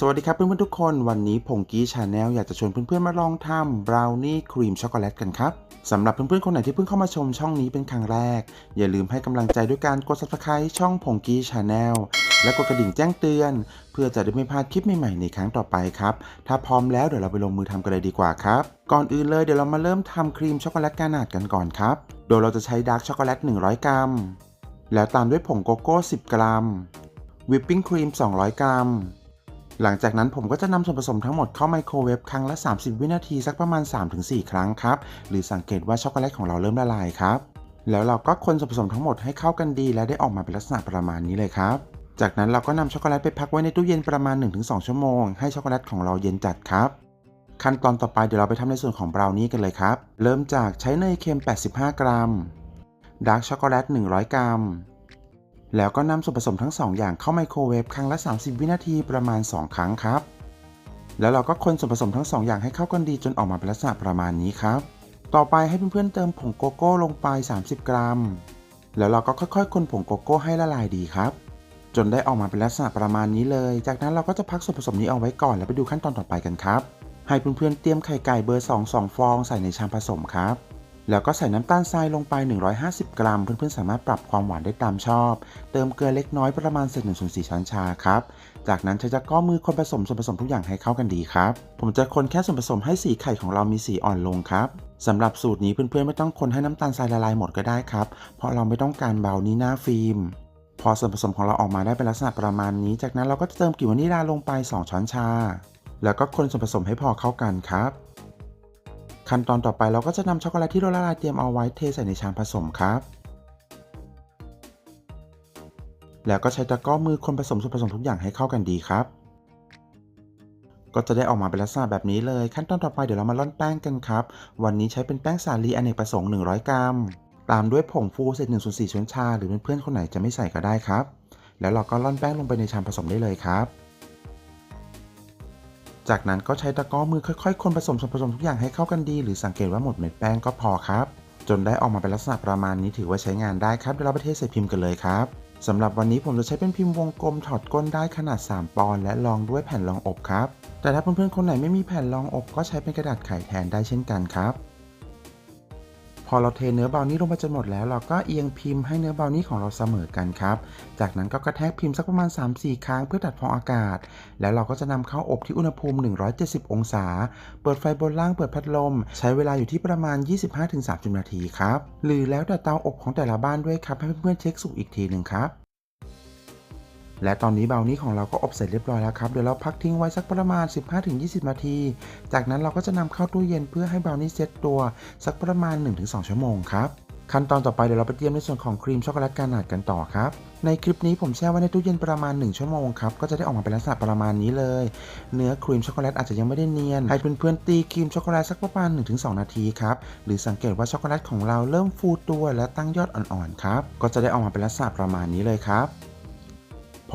สวัสดีครับเพื่อนๆทุกคนวันนี้พงกี้ชาแนลอยากจะชวนเพื่อนๆมาลองทำบราวนี่ครีมช็อกโกแลตกันครับสำหรับเพื่อนๆคนไหนที่เพิ่งเข้ามาชมช่องนี้เป็นครั้งแรก อย่าลืมให้กำลังใจด้วยการกด subscribe ช่องพงกี้ชาแนลและกดกระดิ่งแจ้งเตือน เพื่อจะได้ไม่พลาดคลิปใหม่ๆในครั้งต่อไปครับ ถ้าพร้อมแล้วเดี๋ยวเราไปลงมือทำกันเลยดีกว่าครับ ก่อนอื่นเลยเดี๋ยวเรามาเริ่มทำครีมช็อกโกแลตกานาดกันก่อนครับ โดยเราจะใช้ดาร์กช็อกโกแลต100 กรัม แล้วตามด้วยผงโกโก้ 10 กรัม วิปปิ้งครีม 200 กรัม หลังจากนั้นผมก็จะนำส่วนผสมทั้งหมดเข้าไมโครเวฟครั้งละ 30 วินาทีสักประมาณ 3-4 ครั้งครับ หรือสังเกตว่าช็อกโกแลตของเราเริ่มละลายครับ แล้วเราก็คนส่วนผสมทั้งหมดให้เข้ากันดี และได้ออกมาเป็นลักษณะประมาณนี้เลยครับ จากนั้นเราก็นำช็อกโกแลตไปพักไว้ในตู้เย็นประมาณ 1-2 ชั่วโมง ให้ช็อกโกแลตของเราเย็นจัดครับขั้นตอนต่อไปเดี๋ยวเราไปทำในส่วนของบราวนี่กันเลยครับ เริ่มจากใช้เนยเค็ม 85 กรัมดาร์กช็อกโกแลต 100 กรัม แล้วก็นำส่วนผสมทั้ง 2 อย่างเข้าไมโครเวฟครั้งละ 30 วินาทีประมาณ 2 ครั้งครับ แล้วเราก็คนส่วนผสมทั้ง 2 อย่างให้เข้ากันดีจนออกมาเป็นลักษณะประมาณนี้ครับ ต่อไปให้เพื่อนๆเติมผงโกโก้ลงไป 30 กรัม แล้วเราก็ค่อยๆ คนผงโกโก้ให้ละลายดีครับ จนได้ออกมาเป็นลักษณะประมาณนี้เลย จากนั้นเราก็จะพักส่วนผสมนี้เอาไว้ก่อนแล้วไปดูขั้นตอนต่อไปกันครับ ให้เพื่อนๆเตรียมไข่ไก่เบอร์ 2 2 ฟองใส่ในชามผสมครับ แล้วก็ใส่น้ำตาลทรายลงไป 150 กรัม เพื่อนๆ สามารถปรับความหวานได้ตามชอบ เติมเกลือเล็กน้อยประมาณเศษหนึ่งส่วนสี่ช้อนชาครับ จากนั้นใช้จักร้อมือคนผสมส่วนผสมทุกอย่างให้เข้ากันดีครับ ผมจะคนแค่ส่วนผสมให้สีไข่ของเรามีสีอ่อนลงครับสำหรับสูตรนี้เพื่อนๆ ไม่ต้องคนให้น้ำตาลทรายละลายหมดก็ได้ครับ เพราะเราไม่ต้องการเบานี้หน้าฟิล์มพอส่วนผสมของเราออกมาได้เป็นลักษณะประมาณนี้ จากนั้นเราก็จะเติมกลิ่นวานิลาลงไป 2 ช้อนชา แล้วก็คนส่วนผสมให้พอเข้ากันครับ ขั้นตอนต่อไปเราก็จะนำช็อกโกแลตที่เราละลายเตรียมเอาไว้เทใส่ในชามผสมครับ แล้วก็ใช้ตะกร้อมือคนผสมส่วนผสมทุกอย่างให้เข้ากันดีครับ ก็จะได้ออกมาเป็นลักษณะแบบนี้เลย ขั้นตอนต่อไปเดี๋ยวเรามาร่อนแป้งกันครับ วันนี้ใช้เป็นแป้งสาลีอเนกประสงค์ 100 กรัม ตามด้วยผงฟูเศษ1ส่วน4ช้อนชา หรือเพื่อนๆคนไหนจะไม่ใส่ก็ได้ครับ แล้วเราก็ร่อนแป้งลงไปในชามผสมได้เลยครับ จากนั้นก็ใช้ตะกร้อมือค่อยๆ คนผสมส่วนผสมทุกอย่างให้เข้ากันดี หรือสังเกตว่าหมดเม็ดแป้งก็พอครับ จนได้ออกมาเป็นลักษณะประมาณนี้ถือว่าใช้งานได้ครับเดี๋ยวเราไปเทใส่พิมพ์กันเลยครับสำหรับวันนี้ผมจะใช้เป็นพิมพ์วงกลมถอดก้นได้ขนาด 3 ปอนด์และรองด้วยแผ่นรองอบครับ แต่ถ้าเพื่อนๆคนไหนไม่มีแผ่นรองอบก็ใช้เป็นกระดาษไขแทนได้เช่นกันครับ พอเราเทเนื้อเบานี้ลงไปจนหมดแล้ว เราก็เอียงพิมพ์ให้เนื้อเบานี้ของเราเสมอกันครับ จากนั้นก็กระแทกพิมพ์สักประมาณ 3-4 ครั้งเพื่อดัดฟองอากาศ แล้วเราก็จะนำเข้าอบที่อุณหภูมิ 170 องศา เปิดไฟบนล่างเปิดพัดลม ใช้เวลาอยู่ที่ประมาณ 25-30 นาทีครับ หรือแล้วแต่เตาอบของแต่ละบ้านด้วยครับ ให้เพื่อนๆเช็คสุกอีกทีหนึ่งครับ และตอนนี้เบราวนี่ของเราก็อบเสร็จเรียบร้อยแล้วครับ เดี๋ยวเราพักทิ้งไว้สักประมาณ 15-20 นาที จากนั้นเราก็จะนำเข้าตู้เย็นเพื่อให้เบราวนี่เซตตัวสักประมาณ 1-2 ชั่วโมงครับขั้นตอนต่อไปเดี๋ยวเราไปเตรียมในส่วนของครีมช็อกโกแลตกานาดกันต่อครับ ในคลิปนี้ผมแช่ไว้ในตู้เย็นประมาณ 1 ชั่วโมงครับ ก็จะได้ออกมาเป็นลักษณะประมาณนี้เลย เนื้อครีมช็อกโกแลตอาจจะยังไม่ได้เนียน ให้เพื่อนๆตีครีมช็อกโกแลตสักประมาณ 1-2 นาทีครับ หรือสังเกตว่าช็อกโกแลตของเราเริ่มฟูตัวและตั้งยอดอ่อนๆครับ ก็จะได้ออกมาเป็นลักษณะประมาณนี้เลยครับ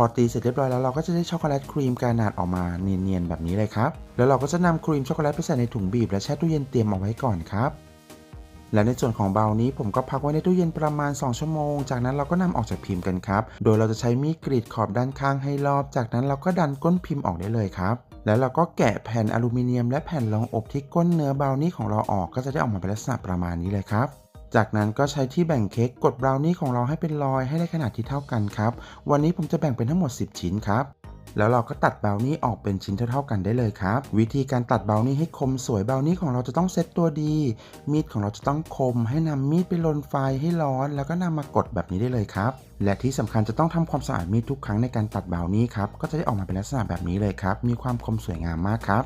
อตีเสร็จเรียบร้อยแล้วเราก็จะได้ช็อกโกแลตครีมกานาดออกมาเนียนๆแบบนี้เลยครับ แล้วเราก็จะนำครีมช็อกโกแลตไปใส่ในถุงบีบและแช่ตู้เย็นเตรียมเอาไว้ก่อนครับและในส่วนของเบานี้ผมก็พักไว้ในตู้เย็นประมาณ 2 ชั่วโมง จากนั้นเราก็นำออกจากพิมพ์กันครับ โดยเราจะใช้มีดกรีดขอบด้านข้างให้รอบ จากนั้นเราก็ดันก้นพิมพ์ออกได้เลยครับ แล้วเราก็แกะแผ่นอลูมิเนียม และแผ่นรองอบที่ก้นเนื้อเบานี่ของเราออกก็จะได้ออกมาเป็นลักษณะประมาณนี้เลยครับ จากนั้นก็ใช้ที่แบ่งเค้กกดบราวนี่ของเราให้เป็นรอยให้ได้ขนาดที่เท่ากันครับ วันนี้ผมจะแบ่งเป็นทั้งหมด 10 ชิ้นครับแล้วเราก็ตัดเบราวนี่ออกเป็นชิ้นเท่าๆกันได้เลยครับ วิธีการตัดเบราวนี่ให้คมสวยเบราวนี่ของเราจะต้องเซตตัวดี มีดของเราจะต้องคม ให้นำมีดไปลนไฟให้ร้อน แล้วก็นำมากดแบบนี้ได้เลยครับ และที่สำคัญจะต้องทำความสะอาดมีดทุกครั้งในการตัดเบราวนี่ครับ ก็จะได้ออกมาเป็นลักษณะแบบนี้เลยครับ มีความคมสวยงามมากครับ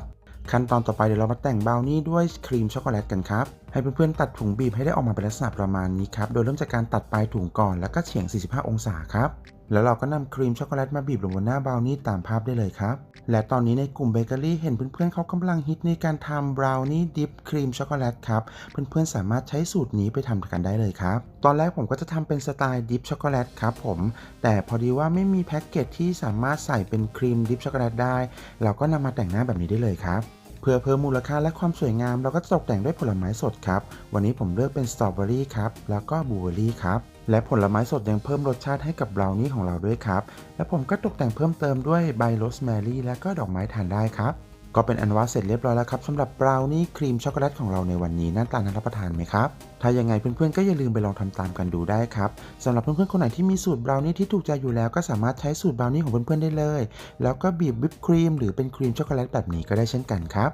ขั้นตอนต่อไปเดี๋ยวเรามาแต่งเบราวนี่ด้วยครีมช็อกโกแลตกันครับ ให้เพื่อนๆตัดถุงบีบให้ได้ออกมาเป็นลักษณะประมาณนี้ครับ โดยเริ่มจากการตัดปลายถุงก่อนแล้วก็เฉียง 45 องศาครับ แล้วเราก็นำครีมช็อกโกแลตมาบีบลงบนหน้าบราวนี่ตามภาพได้เลยครับ และตอนนี้ในกลุ่มเบเกอรี่เห็นเพื่อนๆเขากำลังฮิตในการทำบราวนี่ดิฟครีมช็อกโกแลตครับ เพื่อนๆสามารถใช้สูตรนี้ไปทำกันได้เลยครับ ตอนแรกผมก็จะทำเป็นสไตล์ดิฟช็อกโกแลตครับผม แต่พอดีว่าไม่มีแพ็กเกจที่สามารถใส่เป็นครีมดิฟช็อกโกแลตได้ เราก็นำมาแต่งหน้าแบบนี้ได้เลยครับ พื่อเพิ่มมูลค่าและความสวยงาม เราก็จะตกแต่งด้วยผลไม้สดครับ วันนี้ผมเลือกเป็นสตรอเบอรี่ครับ แล้วก็บลูเบอรี่ครับ และผลไม้สดยังเพิ่มรสชาติให้กับบราวนี่ของเราด้วยครับ และผมก็ตกแต่งเพิ่มเติมด้วยใบโรสแมรี่และก็ดอกไม้ทานได้ครับ ก็เป็นอันว่าเสร็จเรียบร้อยแล้วครับสำหรับบราวนี่ครีมช็อกโกแลตของเราในวันนี้หน้าตาน่ารับประทานไหมครับ ถ้ายังไงเพื่อนๆก็อย่าลืมไปลองทำตามกันดูได้ครับสำหรับเพื่อนๆคนไหนที่มีสูตรบราวนี่ที่ถูกใจอยู่แล้วก็สามารถใช้สูตรบราวนี่ของเพื่อนๆได้เลย แล้วก็บีบวิปครีมหรือเป็นครีมช็อกโกแลตแบบนี้ก็ได้เช่นกันครับ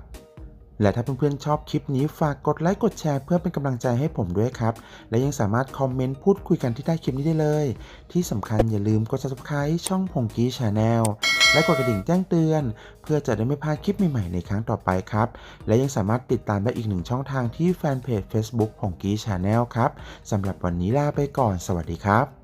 และถ้าเพื่อนๆชอบคลิปนี้ฝากกดไลค์กดแชร์เพื่อเป็นกำลังใจให้ผมด้วยครับ และยังสามารถคอมเมนต์พูดคุยกันที่ใต้คลิปนี้ได้เลย ที่สำคัญอย่าลืมกด subscribe ช่องพงกี้ชาแนล และกดกระดิ่งแจ้งเตือน เพื่อจะได้ไม่พลาดคลิปใหม่ๆในครั้งต่อไปครับ และยังสามารถติดตามได้อีกหนึ่งช่องทางที่แฟนเพจ Facebook พงกี้ชาแนลครับสำหรับวันนี้ลาไปก่อน สวัสดีครับ